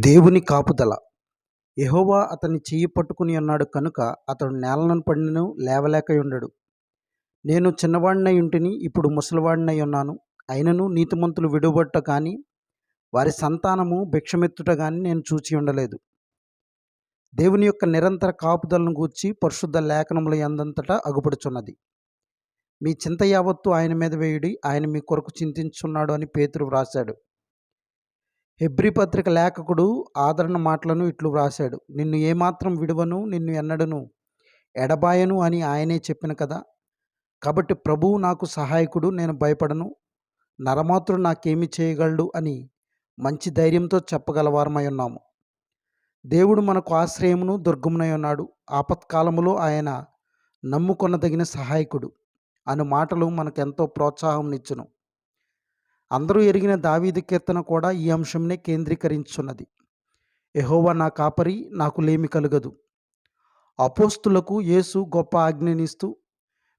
దేవుని కాపుదల. ఎహోవా అతని చెయ్యి పట్టుకుని ఉన్నాడు కనుక అతడు నేలను పడినను లేవలేక ఉండడు. నేను చిన్నవాడినై ఉంటిని ఇప్పుడు ముసలివాడినై ఉన్నాను. అయినను నీతిమంతులు విడుబట్ట కానీ వారి సంతానము భిక్షమెత్తుట కానీ నేను చూచి ఉండలేదు. దేవుని యొక్క నిరంతర కాపుదలను గూర్చి పరిశుద్ధ లేఖనముల ఎందంతటా అగుపడుచున్నది. మీ చింత యావత్తు ఆయన మీద వేయుడి ఆయన మీ కొరకు చింతించున్నాడు అని పేతురు వ్రాశాడు. హెబ్రి పత్రిక లేఖకుడు ఆదరణ మాటలను ఇట్లు వ్రాశాడు. నిన్ను ఏమాత్రం విడువను నిన్ను ఎన్నడను ఎడబాయను అని ఆయనే చెప్పిన కదా! కాబట్టి ప్రభువు నాకు సహాయకుడు నేను భయపడను. నరమాత్రుడు నాకేమి చేయగలడు అని మంచి ధైర్యంతో చెప్పగలవారమై ఉన్నాము. దేవుడు మనకు ఆశ్రయమును దుర్గమునై ఉన్నాడు. ఆపత్కాలములో ఆయన నమ్ముకొనదగిన సహాయకుడు. అను మాటలు మనకెంతో ప్రోత్సాహంనిచ్చును అందరూ ఎరిగిన దావీదు కీర్తన కూడా ఈ అంశంనే కేంద్రీకరించున్నది ఎహోవా నా కాపరి నాకు లేమి కలుగదు. అపోస్తులకు యేసు గొప్ప ఆజ్ఞనిస్తూ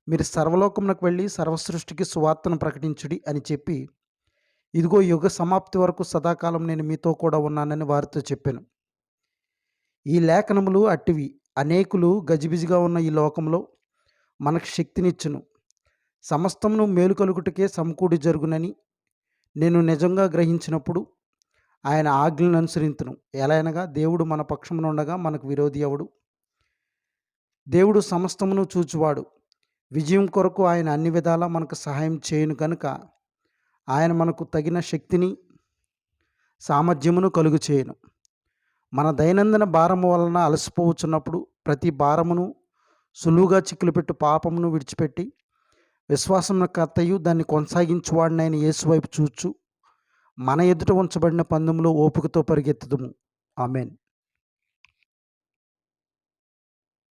మీరు సర్వలోకమునకు వెళ్ళి సర్వసృష్టికి సువార్తను ప్రకటించుడి అని చెప్పి ఇదిగో యుగ సమాప్తి వరకు సదాకాలం నేను మీతో కూడా ఉన్నానని వారితో చెప్పాను. ఈ లేఖనములు అట్టివి అనేకులు గజిబిజిగా ఉన్న ఈ లోకంలో మనకు శక్తినిచ్చును. సమస్తమును మేలు కలుగుటకే సమకూడి జరుగునని నేను నిజంగా గ్రహించినప్పుడు ఆయన ఆజ్ఞలను అనుసరింతును. ఎలా అనగా దేవుడు మన పక్షమున ఉండగా మనకు విరోధి అవడు దేవుడు సమస్తమును చూచువాడు. విజయం కొరకు ఆయన అన్ని విధాలా మనకు సహాయం చేయను కనుక ఆయన మనకు తగిన శక్తిని సామర్థ్యమును కలుగు చేయను. మన దైనందిన భారము వలన అలసిపోవచ్చున్నప్పుడు ప్రతి భారమును సులువుగా చిక్కులు పెట్టు పాపమును విడిచిపెట్టి విశ్వాసం కర్తయు దాన్ని కొనసాగించువాడినైన యేసు వైపు చూచు. మన ఎదుట ఉంచబడిన పందెంలో ఓపికతో పరిగెత్తుదుము. ఆమెన్.